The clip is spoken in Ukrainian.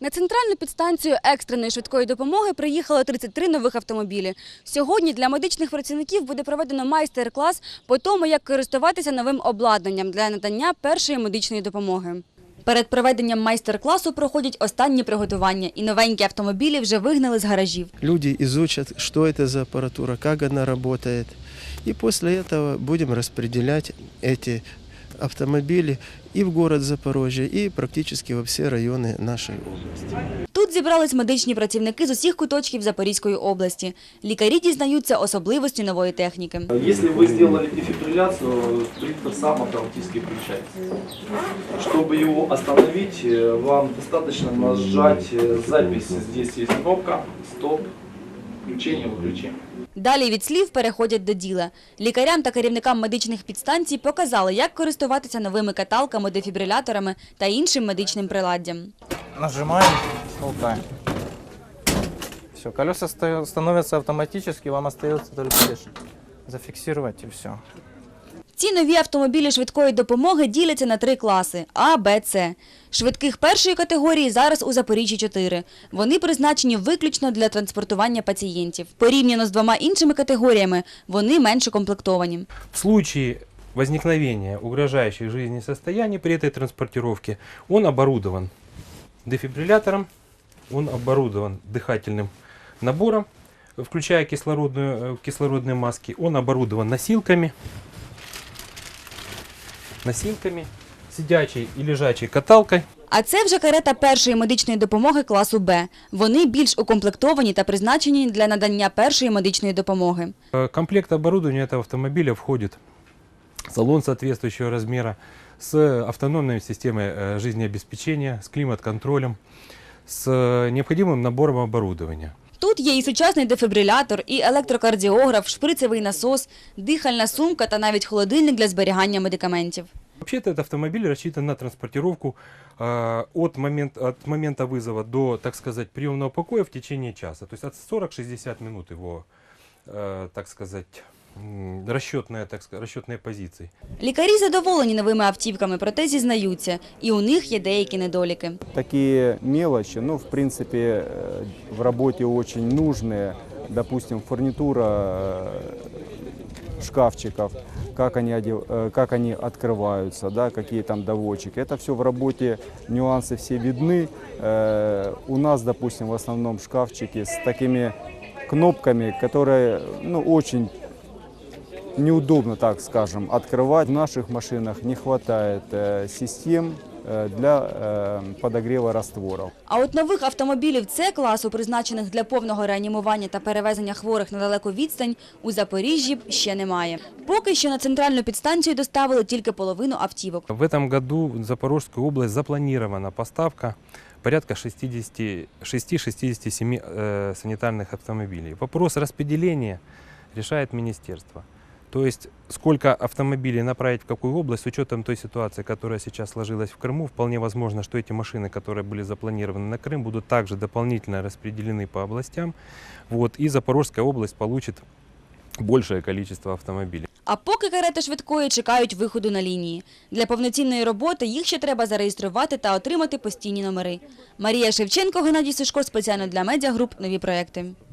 На центральну підстанцію екстреної швидкої допомоги приїхало 33 нових автомобілі. Сьогодні для медичних працівників буде проведено майстер-клас по тому, як користуватися новим обладнанням для надання першої медичної допомоги. Перед проведенням майстер-класу проходять останні приготування, і новенькі автомобілі вже вигнали з гаражів. Люди изучат, что это за аппаратура, как она работает. И после этого будем распределять эти автомобили и в город Запорожье, и практически во все районы нашей области. Тут зібрались медичні працівники з усіх куточків Запорізької області. Лікарі дізнаються особливості нової техніки. Если вы сделали дефибрилляцию, принтер сам автоматически включается. Чтобы его остановить, э, вам достаточно нажать э, запись. Здесь есть кнопка «Стоп», включение, выключение. Далі від слів переходять до діла. Лікарям та керівникам медичних підстанцій показали, як користуватися новими каталками, дефібриляторами та іншим медичним приладдям. Нажимаємо, толкаємо. Все, колеса ста- становятся автоматически, вам остается только лишь зафиксировать и все. Ці нові автомобілі швидкої допомоги діляться на три класи – А, Б, С. Швидких першої категорії зараз у Запоріжжі 4. Вони призначені виключно для транспортування пацієнтів. Порівняно з двома іншими категоріями, вони менше комплектовані. В случае возникновения угрожающих жизни состояний при этой транспортировке он оборудован дефибриллятором, он оборудован дыхательным набором, включая кислородную, э, кислородные маски, он оборудован носилками, носилками, сидячей и лежачей каталкой, А це вже карета першої медичної допомоги класу Б. Вони більш укомплектовані та призначені для надання першої медичної допомоги. Э, Комплект оборудования этого автомобиля входит салон соответствующего размера с автономной системой э, жизнеобеспечения, с климат-контролем, с э, необходимым набором оборудования. Тут є і сучасний дефібрилятор, і електрокардіограф, шприцевий насос, дихальна сумка та навіть холодильник для зберігання медикаментів. Вообще-то этот автомобиль рассчитан на транспортировку э, от, момент, от момента вызова до, так сказать, приемного покоя в течение часа. То есть от 40-60 минут его, э, так сказать, м, расчетная, так сказать, расчетные позиции. Лікарі задоволені новими автівками, проте зізнаються, і у них є деякі недоліки. такие мелочи, ну, в принципе, э, в работе очень нужные, допустим, фурнитура э, шкафчиков, как они, одев- э, как они открываются, да, какие там доводчики. Это все в работе, нюансы все видны. Э, У нас, допустим, в основном шкафчики с такими кнопками, которые, ну, очень неудобно, так скажем, открывать. В наших машинах не хватает э, систем э, для э, подогрева растворов. А от нових автомобілів С класу, призначених для повного реанімування та перевезення хворих на далеку відстань, у Запоріжжі ще немає. Поки що на центральну підстанцію доставили тільки половину автівок. В этом году в Запорожскую область запланирована поставка порядка 60 6-67 э, санитарных автомобилей. Вопрос распределения решает министерство. То есть сколько автомобилей направить в какую область, с учетом той ситуации, которая сейчас сложилась в Крыму, вполне возможно, что эти машины, которые были запланированы на Крым, будут также дополнительно распределены по областям. Вот, и Запорожская область получит большее количество автомобилей. А поки карети швидкої чекають виходу на лінії. Для повноцінної роботи їх ще треба зареєструвати та отримати постійні номери. Марія Шевченко, Геннадій Сушко, спеціально для медіагруп «Нові проекти».